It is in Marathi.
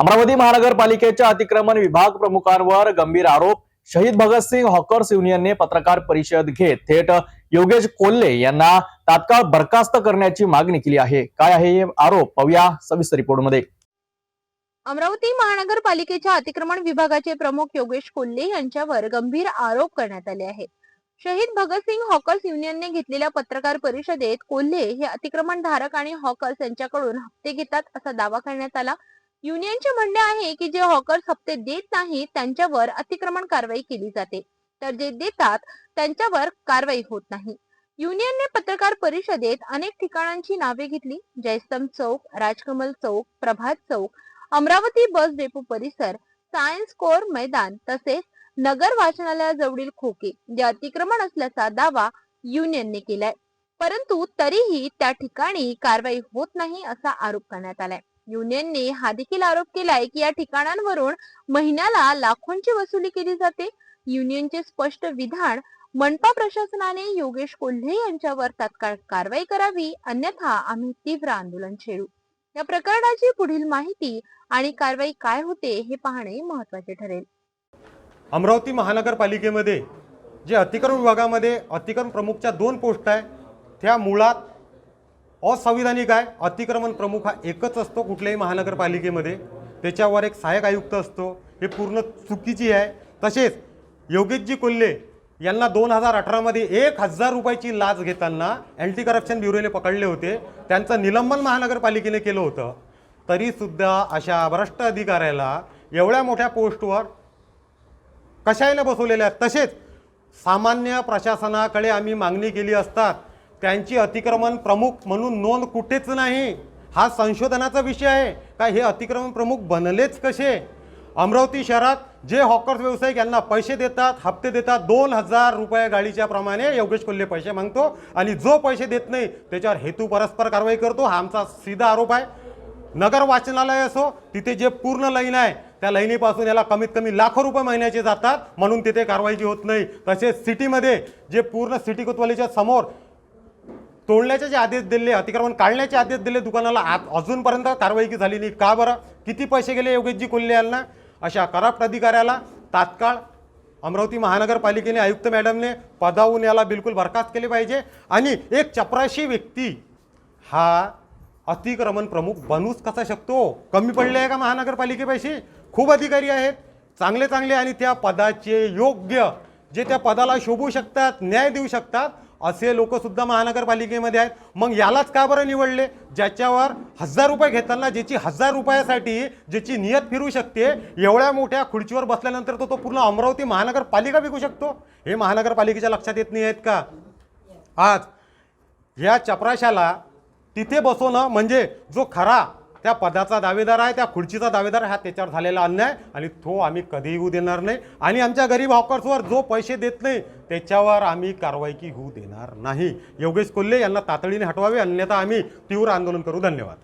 अमरावती महानगरपालिकेच्या अतिक्रमण विभाग प्रमुखांवर गंभीर आरोप. शहीद भगतसिंग हॉकर्स युनियनने पत्रकार परिषद घेत थेट योगेश कोल्हे यांना तात्काळ बरखास्त करण्याची मागणी केली आहे. काय आहे हे आरोप? पाहूया सविस्तर रिपोर्टमध्ये. अमरावती महानगरपालिकेच्या अतिक्रमण विभागाचे प्रमुख योगेश कोल्हे यांच्यावर गंभीर आरोप करण्यात आले आहेत. शहीद भगतसिंग हॉकर्स युनियनने घेतलेल्या पत्रकार परिषदेत कोल्हे हे अतिक्रमण धारक आणि हॉकर्स यांच्याकडून हप्ते घेतात असा दावा करण्यात आला. युनियनचे म्हणणे आहे की जे हॉकर्स हप्ते देत नाहीत त्यांच्यावर अतिक्रमण कारवाई केली जाते. तर जे देतात त्यांच्यावर कारवाई होत नाही. युनियनने पत्रकार परिषदेत अनेक ठिकाणांची नावे घेतली. जयस्तंभ चौक राजकमल चौक प्रभात चौक अमरावती बस डेपो परिसर सायन्स कोर मैदान तसेच नगर वाचनालयाजवळील खोके जे अतिक्रमण असल्याचा दावा युनियनने केलाय. परंतु तरीही त्या ठिकाणी कारवाई होत नाही असा आरोप करण्यात आलाय. युनियनने हा देखील आरोप केलाय की या ठिकाणांवरून महिन्याला लाखोंची वसुली केली जाते. युनियनचे स्पष्ट विधान मनपा प्रशासनाने योगेश कोल्हे यांच्यावर तात्काळ कारवाई करावी अन्यथा आम्ही तीव्र आंदोलन छेडू. या प्रकरणाची पुढील माहिती आणि कारवाई काय होते हे पाहणे महत्त्वाचे ठरेल. अमरावती महानगरपालिकेमध्ये जे अतिक्रम विभागामध्ये अतिक्रम प्रमुखच्या दोन पोस्ट आहे त्या मुळात असंविधानिक आहे. अतिक्रमण प्रमुख हा एकच असतो कुठल्याही महानगरपालिकेमध्ये. त्याच्यावर एक सहाय्यक आयुक्त असतो. हे पूर्ण चुकीची आहे. तसेच योगेशजी कोल्हे यांना दोन हजार अठरामध्ये एक हजार रुपयाची लाच घेताना अँटी करप्शन ब्युरोने पकडले होते. त्यांचं निलंबन महानगरपालिकेने केलं होतं. तरीसुद्धा अशा भ्रष्ट अधिकाऱ्याला एवढ्या मोठ्या पोस्टवर कशाने बसवलेल्या आहेत? तसेच सामान्य प्रशासनाकडे आम्ही मागणी केली असतात. त्यांची अतिक्रमण प्रमुख म्हणून नोंद कुठेच नाही. हा संशोधनाचा विषय आहे. का हे अतिक्रमण प्रमुख बनलेच कसे? अमरावती शहरात जे हॉकर्स व्यावसायिक यांना पैसे देतात हप्ते देतात दोन हजार रुपये गाडीच्या प्रमाणे योगेश कोल्हे पैसे मागतो आणि जो पैसे देत नाही त्याच्यावर हेतू परस्पर कारवाई करतो. हा आमचा सीधा आरोप आहे. नगर वाचनालय असो तिथे जे पूर्ण लाईन आहे त्या लाईनीपासून याला कमीत कमी लाखो रुपये महिन्याचे जातात. म्हणून तिथे कारवाईची होत नाही. तसेच सिटीमध्ये जे पूर्ण सिटी कोतवालीच्या समोर तोडण्याचे जे आदेश दिले अतिक्रमण काढण्याचे आदेश दिले दुकानाला आत अजूनपर्यंत कारवाई की झाली नाही. का बरं? किती पैसे गेले योगेशजी कोल्हे यांना अशा करप्ट अधिकाऱ्याला तात्काळ अमरावती महानगरपालिकेने आयुक्त मॅडमने पदावून याला बिलकुल बरखास्त केले पाहिजे. आणि एक चपराशी व्यक्ती हा अतिक्रमण प्रमुख बनूच कसा शकतो? कमी पडले आहे का महानगरपालिकेपाशी? खूप अधिकारी आहेत चांगले चांगले आणि त्या पदाचे योग्य जे त्या पदाला शोभू शकतात न्याय देऊ शकतात असे लोकसुद्धा महानगरपालिकेमध्ये आहेत. मग यालाच का बरं निवडले? ज्याच्यावर हजार रुपये घेताना ज्याची हजार रुपयासाठी ज्याची नियत फिरू शकते एवढ्या मोठ्या खुर्चीवर बसल्यानंतर तो तो पूर्ण अमरावती महानगरपालिका विकू शकतो? हे महानगरपालिकेच्या लक्षात येत नाही आहेत का? आज या चपराशाला तिथे बसवणं म्हणजे जो खरा त्या पदाचा दावेदार आहे त्या खुर्चीचा दावेदार हा त्याच्यावर झालेला अन्याय. आणि तो आम्ही कधीही येऊ देणार नाही. आणि आमच्या गरीब हॉकर्सवर जो पैसे देत नाही त्याच्यावर आम्ही कारवाई की होऊ देणार नाही. योगेश कोल्हे यांना तातडीने हटवावे अन्यथा आम्ही तीव्र आंदोलन करू. धन्यवाद.